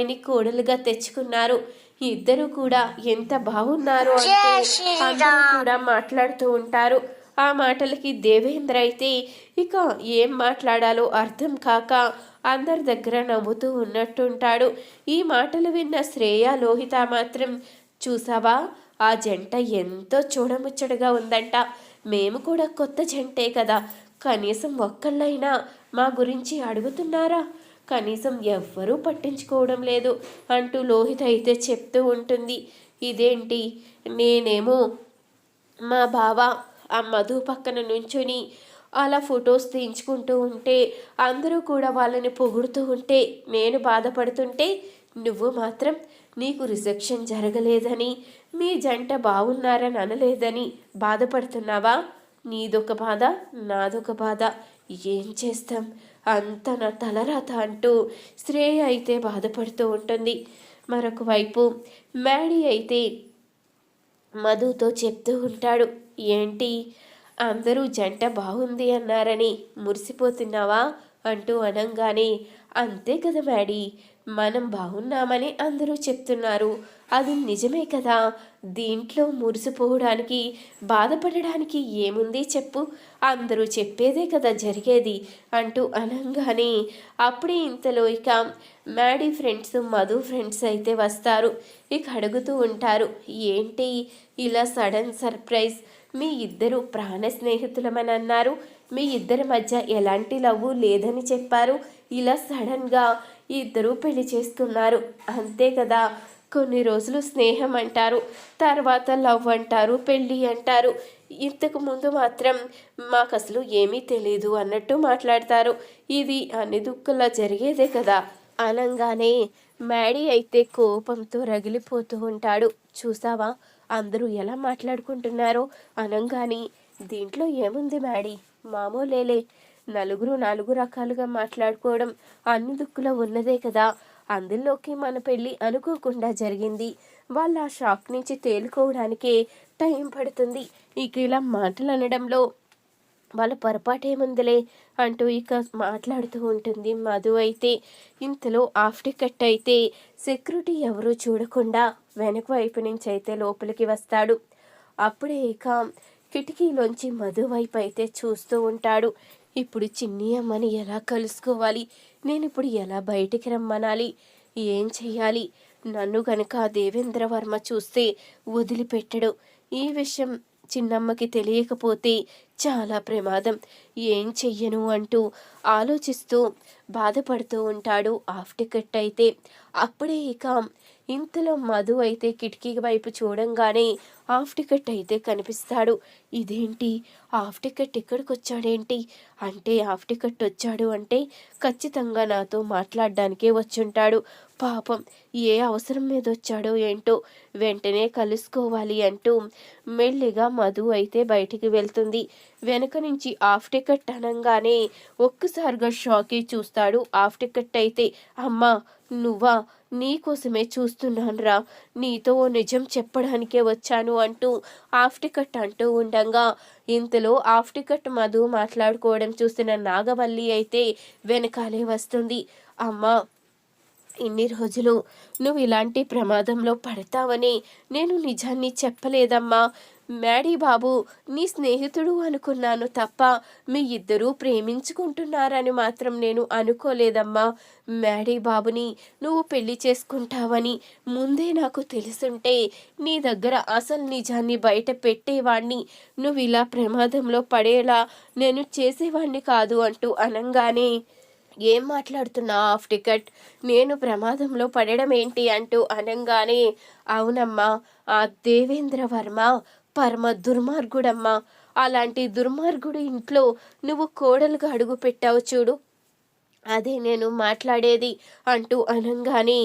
ఆయన్ని కోడలుగా తెచ్చుకున్నారు. ఇద్దరు కూడా ఎంత బాగున్నారు అంటూ అందరూ కూడా మాట్లాడుతూ ఉంటారు. ఆ మాటలకి దేవేంద్ర అయితే ఇక ఏం మాట్లాడాలో అర్థం కాక అందరి దగ్గర నవ్వుతూ ఉన్నట్టుంటాడు. ఈ మాటలు విన్న శ్రేయ లోహిత మాత్రం చూసావా ఆ జంట ఎంతో చూడముచ్చటగా ఉందంట. మేము కూడా కొత్త జంటే కదా. కనీసం ఒక్కళ్ళైనా మా గురించి అడుగుతున్నారా? కనీసం ఎవ్వరూ పట్టించుకోవడం లేదు అంటూ లోహిత అయితే చెప్తూ ఉంటుంది. ఇదేంటి? నేనేమో మా బావ ఆ మధు పక్కన నుంచుని అలా ఫొటోస్ తీయించుకుంటూ ఉంటే అందరూ కూడా వాళ్ళని పొగుడుతూ ఉంటే నేను బాధపడుతుంటే నువ్వు మాత్రం నీకు రిసెప్షన్ జరగలేదని మీ జంట బాగున్నారని అనలేదని బాధపడుతున్నావా? నీదొక బాధ నాదొక బాధ. ఏం చేస్తాం? అంత నా తలరాత అంటూ శ్రేయ అయితే బాధపడుతూ ఉంటుంది. మరొక వైపు మ్యాడీ అయితే మధుతో చెప్తూ ఉంటాడు. ఏంటి అందరూ జంట బాగుంది అన్నారని మురిసిపోతున్నావా? అంటూ అనంగానే అంతే కదా మ్యాడీ మనం బాగున్నామని అందరూ చెప్తున్నారు. అది నిజమే కదా? దీంట్లో మురిసిపోవడానికి బాధపడడానికి ఏముంది చెప్పు. అందరూ చెప్పేదే కదా జరిగేది అంటూ అనంగానే అప్పుడే ఇంతలో ఇక మ్యాడీ ఫ్రెండ్స్ మధు ఫ్రెండ్స్ అయితే వస్తారు. ఇక అడుగుతూ ఉంటారు ఏంటి? ఇలా సడన్ సర్ప్రైజ్ మీ ఇద్దరు ప్రాణ స్నేహితులమని అన్నారు. మీ ఇద్దరి మధ్య ఎలాంటి లవ్ లేదని చెప్పారు. ఇలా సడన్గా ఇద్దరూ పెళ్ళి చేసుకున్నారు. అంతే కదా? కొన్ని రోజులు స్నేహం అంటారు తర్వాత లవ్ అంటారు పెళ్ళి అంటారు. ఇంతకు ముందు మాత్రం మాకు అసలు ఏమీ తెలియదు అన్నట్టు మాట్లాడతారు. ఇది అన్ని దుక్కులా జరిగేదే కదా? అనంగానే మ్యాడీ అయితే కోపంతో రగిలిపోతూ ఉంటాడు. చూసావా? అందరూ ఎలా మాట్లాడుకుంటున్నారో అనంగాని. దీంట్లో ఏముంది మ్యాడీ? మామూలేలే. నలుగురు నాలుగు రకాలుగా మాట్లాడుకోవడం అన్ని దుక్కులో ఉన్నదే కదా. అందులోకి మన పెళ్ళి అనుకోకుండా జరిగింది. వాళ్ళ ఆ షాక్ నుంచి తేలుకోవడానికే టైం పడుతుంది. ఇక ఇలా మాటలు అనడంలో వాళ్ళ పొరపాటేముందిలే అంటూ ఇక మాట్లాడుతూ ఉంటుంది మధు అయితే. ఇంతలో ఆఫ్ టికెట్ అయితే సెక్యూరిటీ ఎవరూ చూడకుండా వెనక వైపు నుంచి అయితే లోపలికి వస్తాడు. అప్పుడే ఇక కిటికీలోంచి మధు వైపు అయితే చూస్తూ ఉంటాడు. ఇప్పుడు చిన్ని అమ్మని ఎలా కలుసుకోవాలి? నేను ఇప్పుడు ఎలా బయటికి రమ్మనాలి? ఏం చెయ్యాలి? నన్ను గనుక దేవేంద్ర వర్మ చూస్తే వదిలిపెట్టడు. ఈ విషయం చిన్నమ్మకి తెలియకపోతే చాలా ప్రమాదం. ఏం చెయ్యను అంటూ ఆలోచిస్తూ బాధపడుతూ ఉంటాడు హాఫ్ టికెట్ అయితే. అప్పుడే ఇక ఇంతలో మధు అయితే కిటికీ వైపు చూడంగానే హాఫ్ టికెట్ అయితే కనిపిస్తాడు. ఇదేంటి? హాఫ్ టికెట్ ఇక్కడికి వచ్చాడేంటి అంటే హాఫ్ టికెట్ వచ్చాడు అంటే ఖచ్చితంగా నాతో మాట్లాడడానికే వచ్చుంటాడు. పాపం ఏ అవసరం మీద వచ్చాడో ఏంటో వెంటనే కలుసుకోవాలి అంటూ మెల్లిగా మధు అయితే బయటికి వెళ్తుంది. వెనక నుంచి హాఫ్ టికెట్ అనగానే ఒక్కసారిగా షాకి చూస్తాడు హాఫ్ టికెట్ అయితే. అమ్మా నువ్వా? నీకోసమే చూస్తున్నానురా. నీతో ఓ నిజం చెప్పడానికే వచ్చాను అంటూ హాఫ్ టికెట్ అంటూ ఉండగా. ఇంతలో హాఫ్ టికెట్ మధు మాట్లాడుకోవడం చూసిన నాగవల్లి అయితే వెనకాలే వస్తుంది. అమ్మ ఇన్ని రోజులు నువ్వు ఇలాంటి ప్రమాదంలో పడతావని నేను నిజాన్ని చెప్పలేదమ్మా. మ్యాడీ బాబు నీ స్నేహితుడు అనుకున్నాను తప్ప మీ ఇద్దరూ ప్రేమించుకుంటున్నారని మాత్రం నేను అనుకోలేదమ్మా. మ్యాడీ బాబుని నువ్వు పెళ్ళి చేసుకుంటావని ముందే నాకు తెలుసుంటే నీ దగ్గర అసలు నిజాన్ని బయట పెట్టేవాణ్ణి. నువ్వు ఇలా ప్రమాదంలో పడేలా నేను చేసేవాణ్ణి కాదు అంటూ అనంగానే ఏం మాట్లాడుతున్నా ఆఫ్ టికెట్? నేను ప్రమాదంలో పడడం ఏంటి? అంటూ అనంగానే అవునమ్మా ఆ దేవేంద్ర వర్మ పరమ దుర్మార్గుడమ్మా. అలాంటి దుర్మార్గుడు ఇంట్లో నువ్వు కోడలుగా అడుగు పెట్టావు చూడు. అదే నేను మాట్లాడేది అంటూ అనంగానే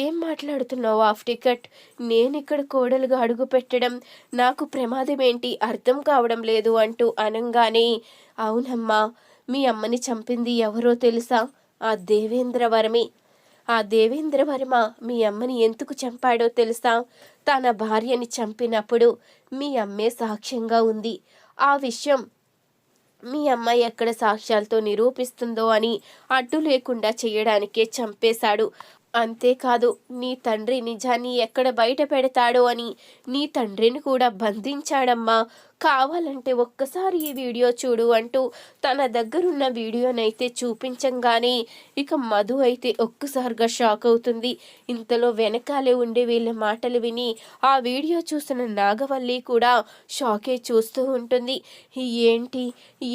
ఏం మాట్లాడుతున్నావు ఆఫ్ టికెట్? నేను ఇక్కడ కోడలుగా అడుగు పెట్టడం నాకు ప్రమాదం ఏంటి అర్థం కావడం లేదు అంటూ అనంగానే అవునమ్మా మీ అమ్మని చంపింది ఎవరో తెలుసా? ఆ దేవేంద్రవరమే. ఆ దేవేంద్రవర్మ మీ అమ్మని ఎందుకు చంపాడో తెలుసా? తన భార్యని చంపినప్పుడు మీ అమ్మే సాక్ష్యంగా ఉంది. ఆ విషయం మీ అమ్మాయి ఎక్కడ సాక్ష్యాలతో నిరూపిస్తుందో అని అడ్డు లేకుండా చేయడానికే చంపేశాడు. అంతేకాదు నీ తండ్రి నిజాన్ని ఎక్కడ బయట పెడతాడో అని నీ తండ్రిని కూడా బంధించాడమ్మా. కావాలంటే ఒక్కసారి ఈ వీడియో చూడు అంటూ తన దగ్గరున్న వీడియోనైతే చూపించంగానే ఇక మధు అయితే ఒక్కసారిగా షాక్ అవుతుంది. ఇంతలో వెనకాలే ఉండే వీళ్ళ మాటలు విని ఆ వీడియో చూసిన నాగవల్లి కూడా షాకే చూస్తూ ఉంటుంది. ఏంటి?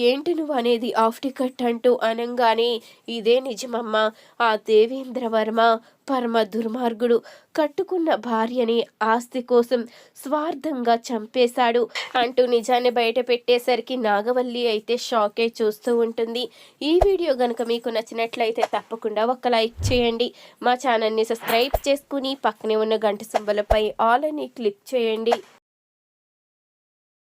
ఏంటి నువ్వు అనేది ఆఫ్ టికెట్ అంటూ అనంగానే ఇదే నిజమమ్మా ఆ దేవేంద్ర వర్మ పరమ దుర్మార్గుడు కట్టుకున్న భార్యని ఆస్తి కోసం స్వార్థంగా చంపేశాడు. అంటూ నిజాన్ని బయట పెట్టేసరికి నాగవల్లి అయితే షాకే చూస్తూ ఉంటుంది. ఈ వీడియో కనుక మీకు నచ్చినట్లయితే తప్పకుండా ఒక లైక్ చేయండి. మా ఛానల్ని సబ్స్క్రైబ్ చేసుకుని పక్కనే ఉన్న గంట సింబలపై ఆల్ అని క్లిక్ చేయండి.